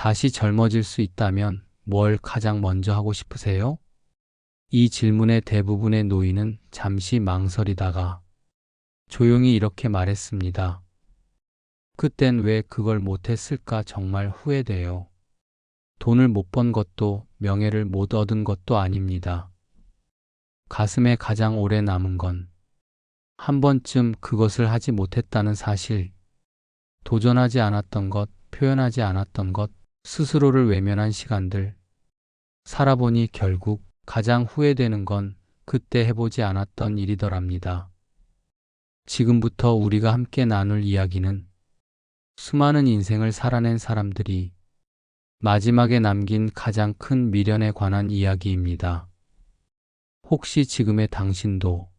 다시 젊어질 수 있다면 뭘 가장 먼저 하고 싶으세요? 이 질문의 대부분의 노인은 잠시 망설이다가 조용히 이렇게 말했습니다. 그땐 왜 그걸 못했을까 정말 후회돼요. 돈을 못 번 것도 명예를 못 얻은 것도 아닙니다. 가슴에 가장 오래 남은 건 한 번쯤 그것을 하지 못했다는 사실, 도전하지 않았던 것, 표현하지 않았던 것, 스스로를 외면한 시간들. 살아보니 결국 가장 후회되는 건 그때 해보지 않았던 일이더랍니다. 지금부터 우리가 함께 나눌 이야기는 수많은 인생을 살아낸 사람들이 마지막에 남긴 가장 큰 미련에 관한 이야기입니다. 혹시 지금의 당신도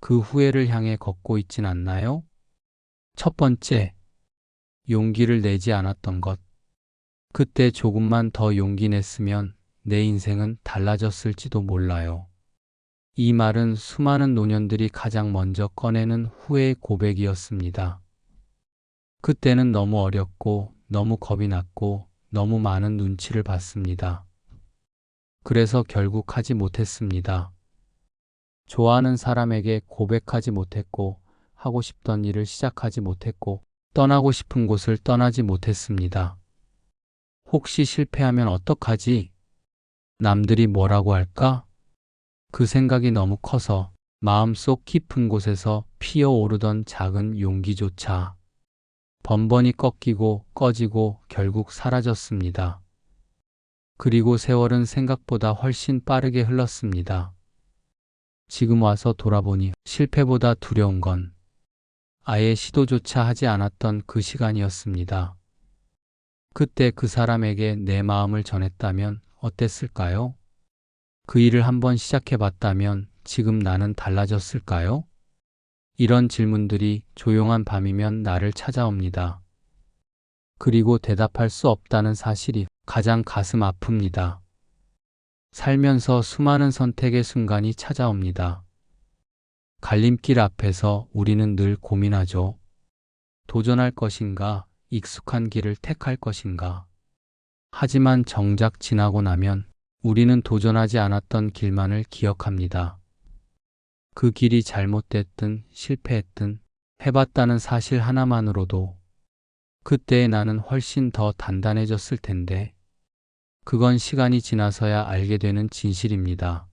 그 후회를 향해 걷고 있진 않나요? 첫 번째, 용기를 내지 않았던 것. 그때 조금만 더 용기 냈으면 내 인생은 달라졌을지도 몰라요. 이 말은 수많은 노년들이 가장 먼저 꺼내는 후회의 고백이었습니다. 그때는 너무 어렸고, 너무 겁이 났고, 너무 많은 눈치를 봤습니다. 그래서 결국 하지 못했습니다. 좋아하는 사람에게 고백하지 못했고, 하고 싶던 일을 시작하지 못했고, 떠나고 싶은 곳을 떠나지 못했습니다. 혹시 실패하면 어떡하지? 남들이 뭐라고 할까? 그 생각이 너무 커서 마음속 깊은 곳에서 피어오르던 작은 용기조차 번번이 꺾이고 꺼지고 결국 사라졌습니다. 그리고 세월은 생각보다 훨씬 빠르게 흘렀습니다. 지금 와서 돌아보니 실패보다 두려운 건 아예 시도조차 하지 않았던 그 시간이었습니다. 그때 그 사람에게 내 마음을 전했다면 어땠을까요? 그 일을 한번 시작해 봤다면 지금 나는 달라졌을까요? 이런 질문들이 조용한 밤이면 나를 찾아옵니다. 그리고 대답할 수 없다는 사실이 가장 가슴 아픕니다. 살면서 수많은 선택의 순간이 찾아옵니다. 갈림길 앞에서 우리는 늘 고민하죠. 도전할 것인가, 익숙한 길을 택할 것인가. 하지만 정작 지나고 나면 우리는 도전하지 않았던 길만을 기억합니다. 그 길이 잘못됐든 실패했든 해봤다는 사실 하나만으로도 그때의 나는 훨씬 더 단단해졌을 텐데 그건 시간이 지나서야 알게 되는 진실입니다.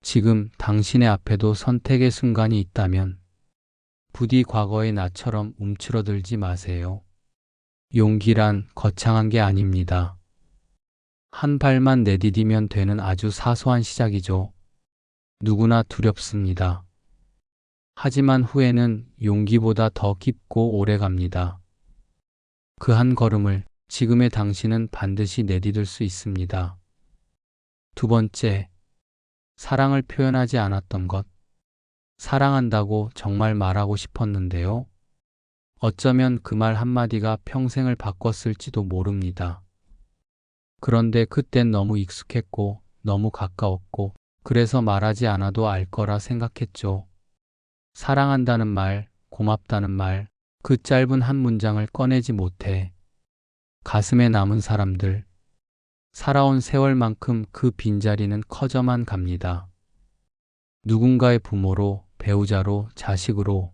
지금 당신의 앞에도 선택의 순간이 있다면 부디 과거의 나처럼 움츠러들지 마세요. 용기란 거창한 게 아닙니다. 한 발만 내디디면 되는 아주 사소한 시작이죠. 누구나 두렵습니다. 하지만 후회는 용기보다 더 깊고 오래 갑니다. 그 한 걸음을 지금의 당신은 반드시 내디딜 수 있습니다. 두 번째, 사랑을 표현하지 않았던 것. 사랑한다고 정말 말하고 싶었는데요. 어쩌면 그 말 한마디가 평생을 바꿨을지도 모릅니다. 그런데 그땐 너무 익숙했고, 너무 가까웠고, 그래서 말하지 않아도 알 거라 생각했죠. 사랑한다는 말, 고맙다는 말, 그 짧은 한 문장을 꺼내지 못해 가슴에 남은 사람들, 살아온 세월만큼 그 빈자리는 커져만 갑니다. 누군가의 부모로, 배우자로, 자식으로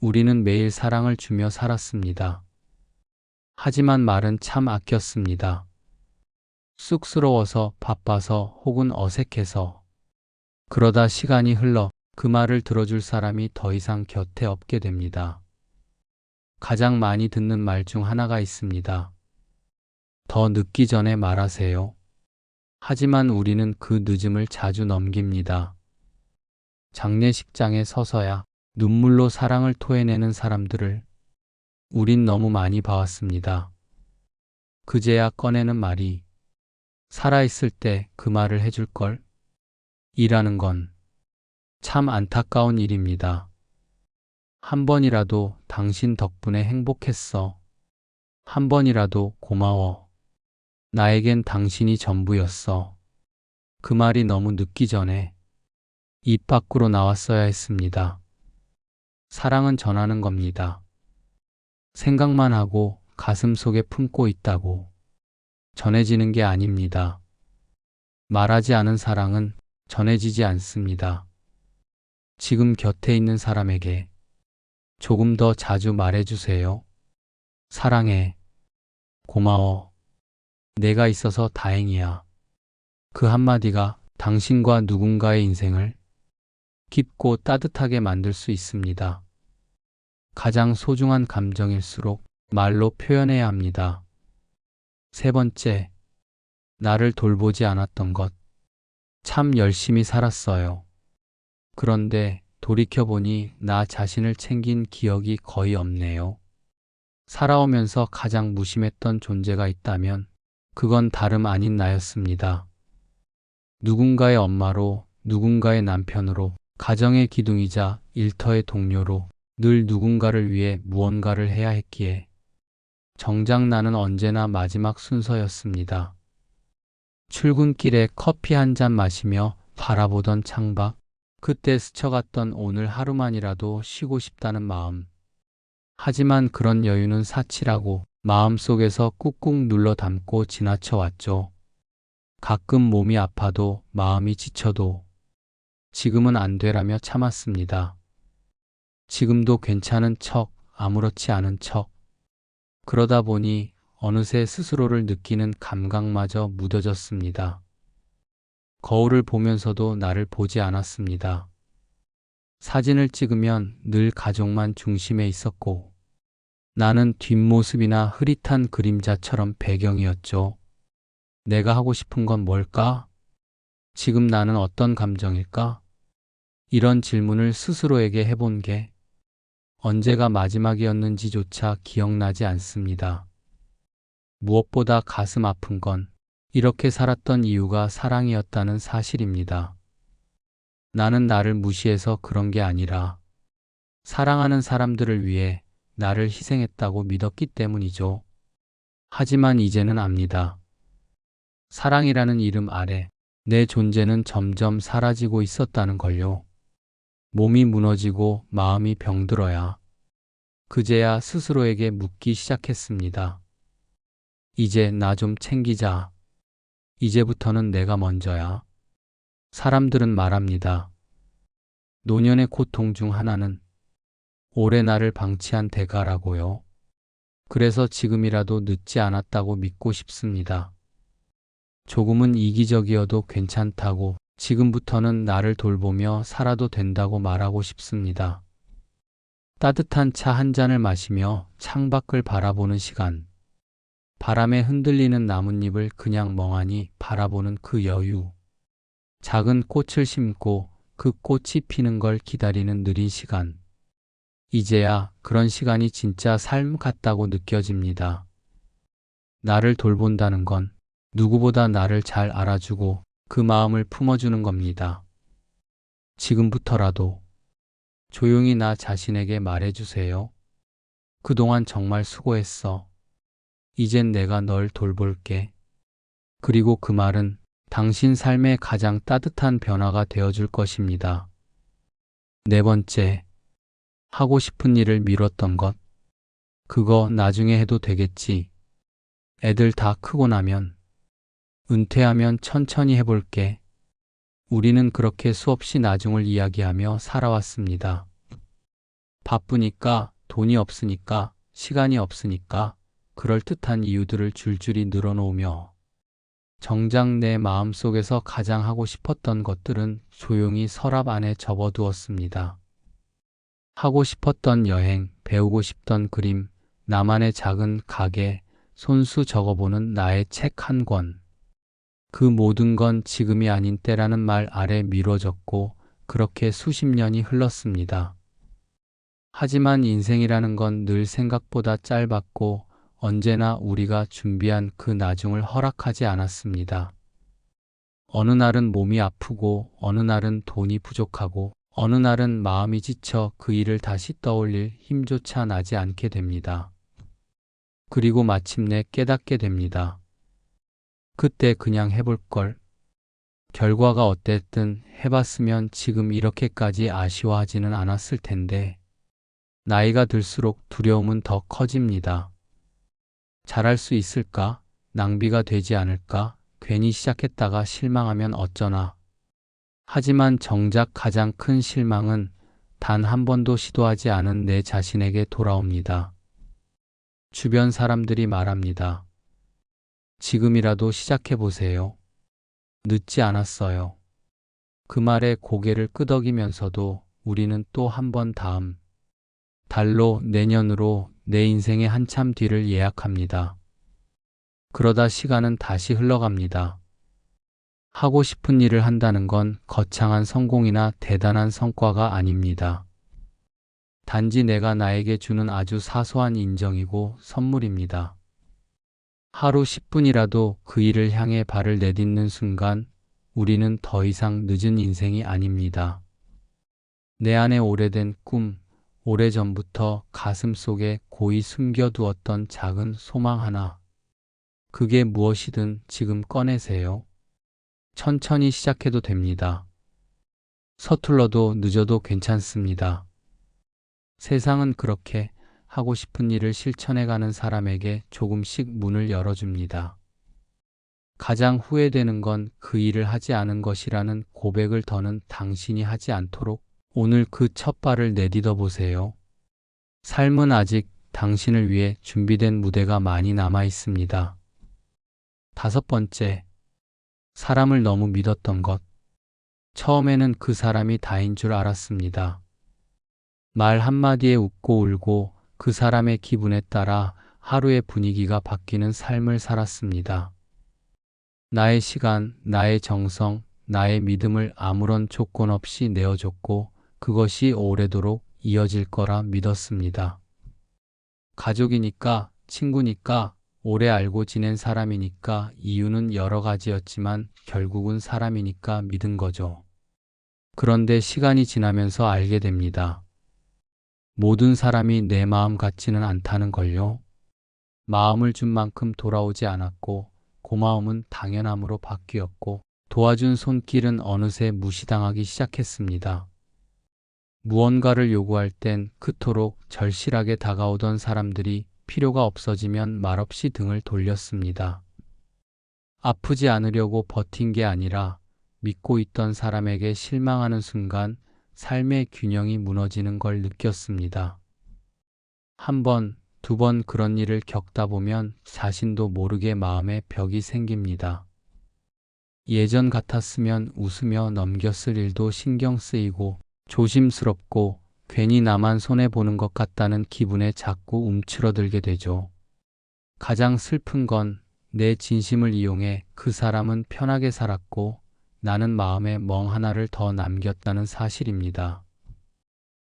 우리는 매일 사랑을 주며 살았습니다. 하지만 말은 참 아꼈습니다. 쑥스러워서, 바빠서, 혹은 어색해서. 그러다 시간이 흘러 그 말을 들어줄 사람이 더 이상 곁에 없게 됩니다. 가장 많이 듣는 말 중 하나가 있습니다. 더 늦기 전에 말하세요. 하지만 우리는 그 늦음을 자주 넘깁니다. 장례식장에 서서야 눈물로 사랑을 토해내는 사람들을 우린 너무 많이 봐왔습니다. 그제야 꺼내는 말이 살아있을 때 그 말을 해줄 걸? 이라는 건 참 안타까운 일입니다. 한 번이라도 당신 덕분에 행복했어. 한 번이라도 고마워. 나에겐 당신이 전부였어. 그 말이 너무 늦기 전에 입 밖으로 나왔어야 했습니다. 사랑은 전하는 겁니다. 생각만 하고 가슴 속에 품고 있다고 전해지는 게 아닙니다. 말하지 않은 사랑은 전해지지 않습니다. 지금 곁에 있는 사람에게 조금 더 자주 말해주세요. 사랑해. 고마워. 내가 있어서 다행이야. 그 한마디가 당신과 누군가의 인생을 깊고 따뜻하게 만들 수 있습니다. 가장 소중한 감정일수록 말로 표현해야 합니다. 세 번째, 나를 돌보지 않았던 것. 참 열심히 살았어요. 그런데 돌이켜보니 나 자신을 챙긴 기억이 거의 없네요. 살아오면서 가장 무심했던 존재가 있다면 그건 다름 아닌 나였습니다. 누군가의 엄마로, 누군가의 남편으로, 가정의 기둥이자 일터의 동료로 늘 누군가를 위해 무언가를 해야 했기에 정작 나는 언제나 마지막 순서였습니다. 출근길에 커피 한 잔 마시며 바라보던 창밖, 그때 스쳐갔던 오늘 하루만이라도 쉬고 싶다는 마음. 하지만 그런 여유는 사치라고 마음속에서 꾹꾹 눌러 담고 지나쳐 왔죠. 가끔 몸이 아파도 마음이 지쳐도 지금은 안 되라며 참았습니다. 지금도 괜찮은 척, 아무렇지 않은 척. 그러다 보니 어느새 스스로를 느끼는 감각마저 무뎌졌습니다. 거울을 보면서도 나를 보지 않았습니다. 사진을 찍으면 늘 가족만 중심에 있었고 나는 뒷모습이나 흐릿한 그림자처럼 배경이었죠. 내가 하고 싶은 건 뭘까? 지금 나는 어떤 감정일까? 이런 질문을 스스로에게 해본 게 언제가 마지막이었는지조차 기억나지 않습니다. 무엇보다 가슴 아픈 건 이렇게 살았던 이유가 사랑이었다는 사실입니다. 나는 나를 무시해서 그런 게 아니라 사랑하는 사람들을 위해 나를 희생했다고 믿었기 때문이죠. 하지만 이제는 압니다. 사랑이라는 이름 아래 내 존재는 점점 사라지고 있었다는 걸요. 몸이 무너지고 마음이 병들어야 그제야 스스로에게 묻기 시작했습니다. 이제 나 좀 챙기자. 이제부터는 내가 먼저야. 사람들은 말합니다. 노년의 고통 중 하나는 오래 나를 방치한 대가라고요. 그래서 지금이라도 늦지 않았다고 믿고 싶습니다. 조금은 이기적이어도 괜찮다고 지금부터는 나를 돌보며 살아도 된다고 말하고 싶습니다. 따뜻한 차 한 잔을 마시며 창밖을 바라보는 시간. 바람에 흔들리는 나뭇잎을 그냥 멍하니 바라보는 그 여유. 작은 꽃을 심고 그 꽃이 피는 걸 기다리는 느린 시간. 이제야 그런 시간이 진짜 삶 같다고 느껴집니다. 나를 돌본다는 건 누구보다 나를 잘 알아주고 그 마음을 품어주는 겁니다. 지금부터라도 조용히 나 자신에게 말해주세요. 그동안 정말 수고했어. 이젠 내가 널 돌볼게. 그리고 그 말은 당신 삶의 가장 따뜻한 변화가 되어줄 것입니다. 네 번째, 하고 싶은 일을 미뤘던 것. 그거 나중에 해도 되겠지. 애들 다 크고 나면, 은퇴하면 천천히 해볼게. 우리는 그렇게 수없이 나중을 이야기하며 살아왔습니다. 바쁘니까, 돈이 없으니까, 시간이 없으니까, 그럴듯한 이유들을 줄줄이 늘어놓으며, 정작 내 마음속에서 가장 하고 싶었던 것들은 조용히 서랍 안에 접어두었습니다. 하고 싶었던 여행, 배우고 싶던 그림, 나만의 작은 가게, 손수 적어보는 나의 책 한 권. 그 모든 건 지금이 아닌 때라는 말 아래 미뤄졌고 그렇게 수십 년이 흘렀습니다. 하지만 인생이라는 건 늘 생각보다 짧았고 언제나 우리가 준비한 그 나중을 허락하지 않았습니다. 어느 날은 몸이 아프고 어느 날은 돈이 부족하고 어느 날은 마음이 지쳐 그 일을 다시 떠올릴 힘조차 나지 않게 됩니다. 그리고 마침내 깨닫게 됩니다. 그때 그냥 해볼 걸. 결과가 어땠든 해봤으면 지금 이렇게까지 아쉬워하지는 않았을 텐데, 나이가 들수록 두려움은 더 커집니다. 잘할 수 있을까? 낭비가 되지 않을까? 괜히 시작했다가 실망하면 어쩌나. 하지만 정작 가장 큰 실망은 단 한 번도 시도하지 않은 내 자신에게 돌아옵니다. 주변 사람들이 말합니다. 지금이라도 시작해 보세요. 늦지 않았어요. 그 말에 고개를 끄덕이면서도 우리는 또 한 번 다음 달로 내년으로 내 인생의 한참 뒤를 예약합니다. 그러다 시간은 다시 흘러갑니다. 하고 싶은 일을 한다는 건 거창한 성공이나 대단한 성과가 아닙니다. 단지 내가 나에게 주는 아주 사소한 인정이고 선물입니다. 하루 10분이라도 그 일을 향해 발을 내딛는 순간 우리는 더 이상 늦은 인생이 아닙니다. 내 안에 오래된 꿈, 오래전부터 가슴 속에 고이 숨겨두었던 작은 소망 하나. 그게 무엇이든 지금 꺼내세요. 천천히 시작해도 됩니다. 서툴러도 늦어도 괜찮습니다. 세상은 그렇게 하고 싶은 일을 실천해가는 사람에게 조금씩 문을 열어줍니다. 가장 후회되는 건 그 일을 하지 않은 것이라는 고백을 더는 당신이 하지 않도록 오늘 그 첫 발을 내딛어 보세요. 삶은 아직 당신을 위해 준비된 무대가 많이 남아 있습니다. 다섯 번째, 사람을 너무 믿었던 것. 처음에는 그 사람이 다인 줄 알았습니다. 말 한마디에 웃고 울고 그 사람의 기분에 따라 하루의 분위기가 바뀌는 삶을 살았습니다. 나의 시간, 나의 정성, 나의 믿음을 아무런 조건 없이 내어줬고 그것이 오래도록 이어질 거라 믿었습니다. 가족이니까, 친구니까, 오래 알고 지낸 사람이니까 이유는 여러 가지였지만 결국은 사람이니까 믿은 거죠. 그런데 시간이 지나면서 알게 됩니다. 모든 사람이 내 마음 같지는 않다는 걸요. 마음을 준 만큼 돌아오지 않았고 고마움은 당연함으로 바뀌었고 도와준 손길은 어느새 무시당하기 시작했습니다. 무언가를 요구할 땐 그토록 절실하게 다가오던 사람들이 필요가 없어지면 말없이 등을 돌렸습니다. 아프지 않으려고 버틴 게 아니라 믿고 있던 사람에게 실망하는 순간 삶의 균형이 무너지는 걸 느꼈습니다. 한 번, 두 번 그런 일을 겪다 보면 자신도 모르게 마음에 벽이 생깁니다. 예전 같았으면 웃으며 넘겼을 일도 신경 쓰이고 조심스럽고 괜히 나만 손해보는 것 같다는 기분에 자꾸 움츠러들게 되죠. 가장 슬픈 건 내 진심을 이용해 그 사람은 편하게 살았고 나는 마음에 멍 하나를 더 남겼다는 사실입니다.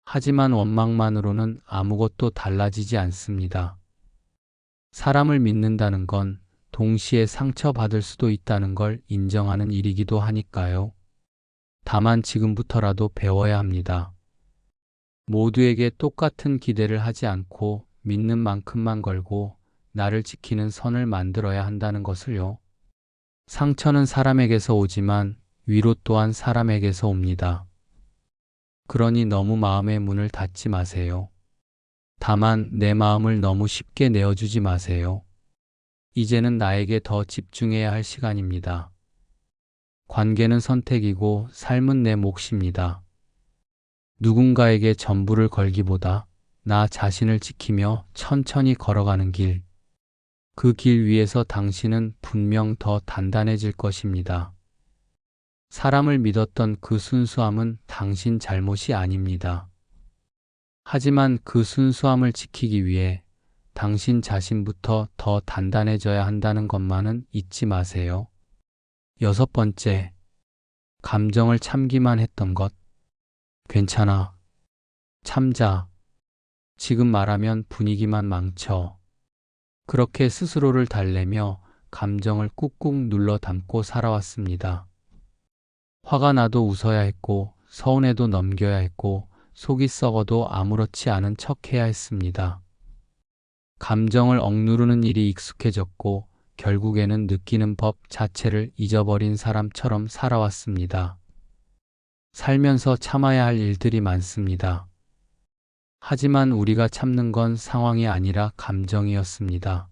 하지만 원망만으로는 아무것도 달라지지 않습니다. 사람을 믿는다는 건 동시에 상처받을 수도 있다는 걸 인정하는 일이기도 하니까요. 다만 지금부터라도 배워야 합니다. 모두에게 똑같은 기대를 하지 않고 믿는 만큼만 걸고 나를 지키는 선을 만들어야 한다는 것을요. 상처는 사람에게서 오지만 위로 또한 사람에게서 옵니다. 그러니 너무 마음의 문을 닫지 마세요. 다만 내 마음을 너무 쉽게 내어주지 마세요. 이제는 나에게 더 집중해야 할 시간입니다. 관계는 선택이고 삶은 내 몫입니다. 누군가에게 전부를 걸기보다 나 자신을 지키며 천천히 걸어가는 길. 그 길 위에서 당신은 분명 더 단단해질 것입니다. 사람을 믿었던 그 순수함은 당신 잘못이 아닙니다. 하지만 그 순수함을 지키기 위해 당신 자신부터 더 단단해져야 한다는 것만은 잊지 마세요. 여섯 번째, 감정을 참기만 했던 것. 괜찮아. 참자. 지금 말하면 분위기만 망쳐. 그렇게 스스로를 달래며 감정을 꾹꾹 눌러 담고 살아왔습니다. 화가 나도 웃어야 했고, 서운해도 넘겨야 했고, 속이 썩어도 아무렇지 않은 척 해야 했습니다. 감정을 억누르는 일이 익숙해졌고, 결국에는 느끼는 법 자체를 잊어버린 사람처럼 살아왔습니다. 살면서 참아야 할 일들이 많습니다. 하지만 우리가 참는 건 상황이 아니라 감정이었습니다.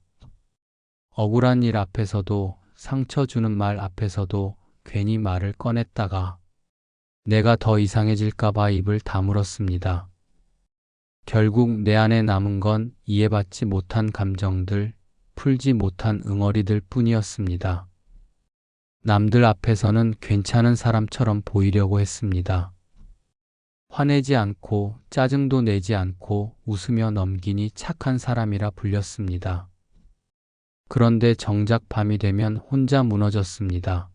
억울한 일 앞에서도 상처 주는 말 앞에서도 괜히 말을 꺼냈다가 내가 더 이상해질까봐 입을 다물었습니다. 결국 내 안에 남은 건 이해받지 못한 감정들, 풀지 못한 응어리들 뿐이었습니다. 남들 앞에서는 괜찮은 사람처럼 보이려고 했습니다. 화내지 않고 짜증도 내지 않고 웃으며 넘기니 착한 사람이라 불렸습니다. 그런데 정작 밤이 되면 혼자 무너졌습니다.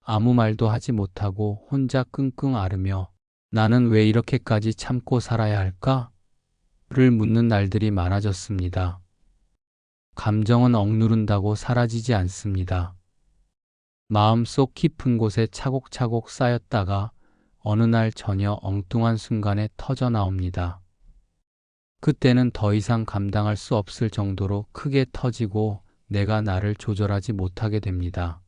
아무 말도 하지 못하고 혼자 끙끙 앓으며 나는 왜 이렇게까지 참고 살아야 할까? 를 묻는 날들이 많아졌습니다. 감정은 억누른다고 사라지지 않습니다. 마음속 깊은 곳에 차곡차곡 쌓였다가 어느 날 저녁 엉뚱한 순간에 터져 나옵니다. 그때는 더 이상 감당할 수 없을 정도로 크게 터지고 내가 나를 조절하지 못하게 됩니다.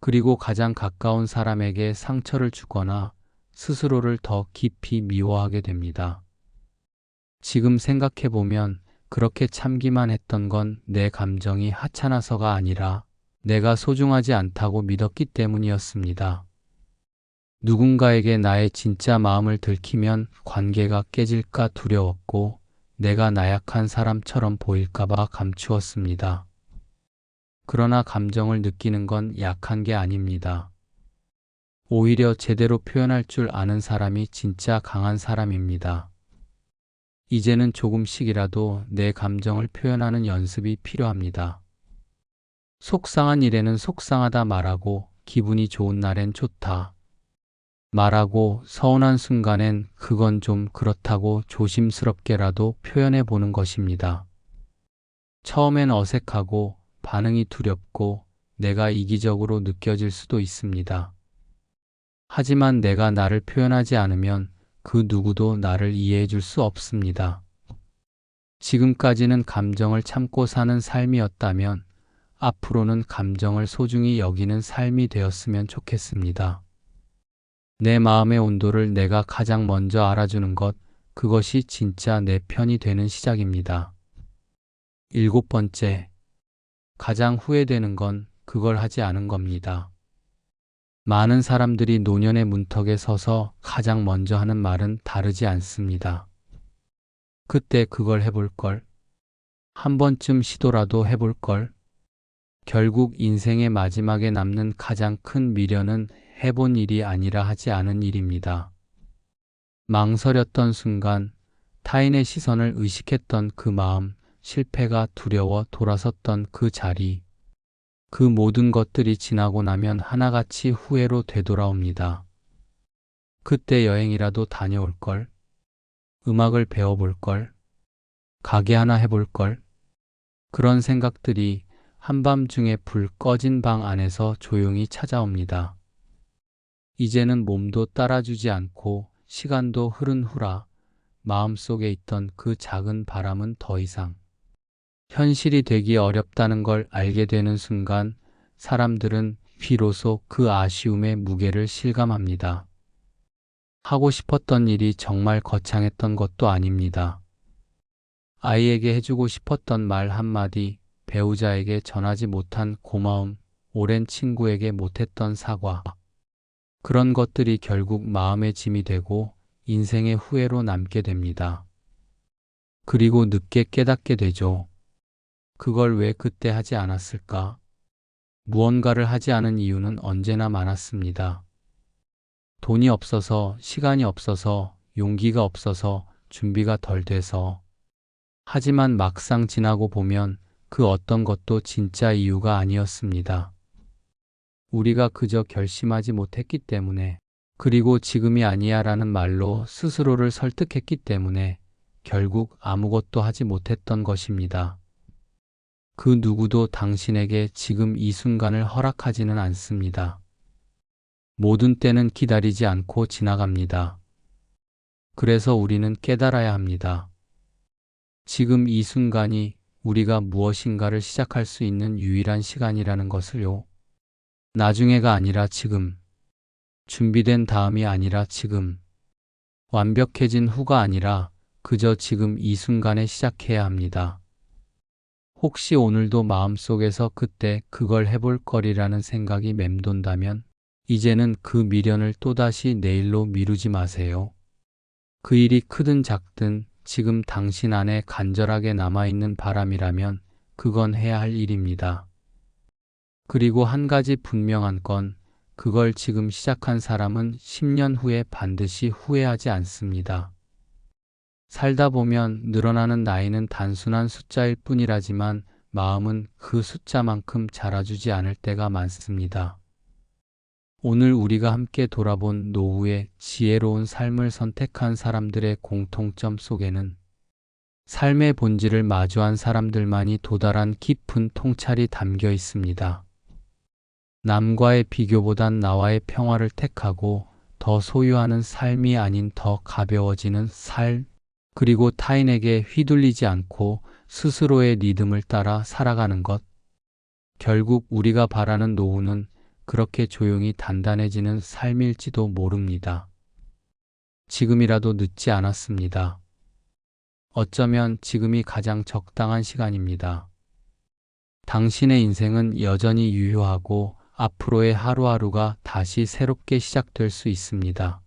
그리고 가장 가까운 사람에게 상처를 주거나 스스로를 더 깊이 미워하게 됩니다. 지금 생각해보면 그렇게 참기만 했던 건 내 감정이 하찮아서가 아니라 내가 소중하지 않다고 믿었기 때문이었습니다. 누군가에게 나의 진짜 마음을 들키면 관계가 깨질까 두려웠고 내가 나약한 사람처럼 보일까봐 감추었습니다. 그러나 감정을 느끼는 건 약한 게 아닙니다. 오히려 제대로 표현할 줄 아는 사람이 진짜 강한 사람입니다. 이제는 조금씩이라도 내 감정을 표현하는 연습이 필요합니다. 속상한 일에는 속상하다 말하고 기분이 좋은 날엔 좋다. 말하고 서운한 순간엔 그건 좀 그렇다고 조심스럽게라도 표현해 보는 것입니다. 처음엔 어색하고 반응이 두렵고 내가 이기적으로 느껴질 수도 있습니다. 하지만 내가 나를 표현하지 않으면 그 누구도 나를 이해해 줄 수 없습니다. 지금까지는 감정을 참고 사는 삶이었다면 앞으로는 감정을 소중히 여기는 삶이 되었으면 좋겠습니다. 내 마음의 온도를 내가 가장 먼저 알아주는 것, 그것이 진짜 내 편이 되는 시작입니다. 일곱 번째, 가장 후회되는 건 그걸 하지 않은 겁니다. 많은 사람들이 노년의 문턱에 서서 가장 먼저 하는 말은 다르지 않습니다. 그때 그걸 해볼 걸. 한 번쯤 시도라도 해볼 걸. 결국 인생의 마지막에 남는 가장 큰 미련은 해본 일이 아니라 하지 않은 일입니다. 망설였던 순간, 타인의 시선을 의식했던 그 마음, 실패가 두려워 돌아섰던 그 자리, 그 모든 것들이 지나고 나면 하나같이 후회로 되돌아옵니다. 그때 여행이라도 다녀올 걸, 음악을 배워볼 걸, 가게 하나 해볼 걸, 그런 생각들이 한밤중에 불 꺼진 방 안에서 조용히 찾아옵니다. 이제는 몸도 따라주지 않고 시간도 흐른 후라 마음속에 있던 그 작은 바람은 더 이상 현실이 되기 어렵다는 걸 알게 되는 순간 사람들은 비로소 그 아쉬움의 무게를 실감합니다. 하고 싶었던 일이 정말 거창했던 것도 아닙니다. 아이에게 해주고 싶었던 말 한마디, 배우자에게 전하지 못한 고마움, 오랜 친구에게 못했던 사과. 그런 것들이 결국 마음의 짐이 되고 인생의 후회로 남게 됩니다. 그리고 늦게 깨닫게 되죠. 그걸 왜 그때 하지 않았을까? 무언가를 하지 않은 이유는 언제나 많았습니다. 돈이 없어서, 시간이 없어서, 용기가 없어서, 준비가 덜 돼서. 하지만 막상 지나고 보면 그 어떤 것도 진짜 이유가 아니었습니다. 우리가 그저 결심하지 못했기 때문에, 그리고 지금이 아니야 라는 말로 스스로를 설득했기 때문에 결국 아무것도 하지 못했던 것입니다. 그 누구도 당신에게 지금 이 순간을 허락하지는 않습니다. 모든 때는 기다리지 않고 지나갑니다. 그래서 우리는 깨달아야 합니다. 지금 이 순간이 우리가 무엇인가를 시작할 수 있는 유일한 시간이라는 것을요. 나중에가 아니라 지금. 준비된 다음이 아니라 지금. 완벽해진 후가 아니라 그저 지금 이 순간에 시작해야 합니다. 혹시 오늘도 마음속에서 그때 그걸 해볼 거리라는 생각이 맴돈다면 이제는 그 미련을 또다시 내일로 미루지 마세요. 그 일이 크든 작든 지금 당신 안에 간절하게 남아있는 바람이라면 그건 해야 할 일입니다. 그리고 한 가지 분명한 건 그걸 지금 시작한 사람은 10년 후에 반드시 후회하지 않습니다. 살다 보면 늘어나는 나이는 단순한 숫자일 뿐이라지만 마음은 그 숫자만큼 자라주지 않을 때가 많습니다. 오늘 우리가 함께 돌아본 노후의 지혜로운 삶을 선택한 사람들의 공통점 속에는 삶의 본질을 마주한 사람들만이 도달한 깊은 통찰이 담겨 있습니다. 남과의 비교보단 나와의 평화를 택하고 더 소유하는 삶이 아닌 더 가벼워지는 삶, 그리고 타인에게 휘둘리지 않고 스스로의 리듬을 따라 살아가는 것. 결국 우리가 바라는 노후는 그렇게 조용히 단단해지는 삶일지도 모릅니다. 지금이라도 늦지 않았습니다. 어쩌면 지금이 가장 적당한 시간입니다. 당신의 인생은 여전히 유효하고 앞으로의 하루하루가 다시 새롭게 시작될 수 있습니다.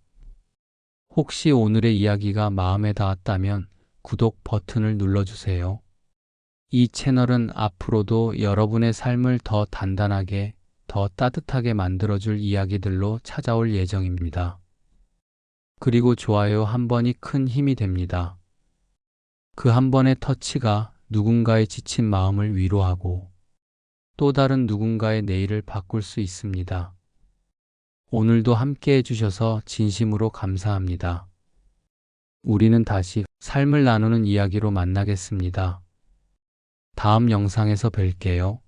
혹시 오늘의 이야기가 마음에 닿았다면 구독 버튼을 눌러주세요. 이 채널은 앞으로도 여러분의 삶을 더 단단하게, 더 따뜻하게 만들어줄 이야기들로 찾아올 예정입니다. 그리고 좋아요 한 번이 큰 힘이 됩니다. 그 한 번의 터치가 누군가의 지친 마음을 위로하고 또 다른 누군가의 내일을 바꿀 수 있습니다. 오늘도 함께 해주셔서 진심으로 감사합니다. 우리는 다시 삶을 나누는 이야기로 만나겠습니다. 다음 영상에서 뵐게요.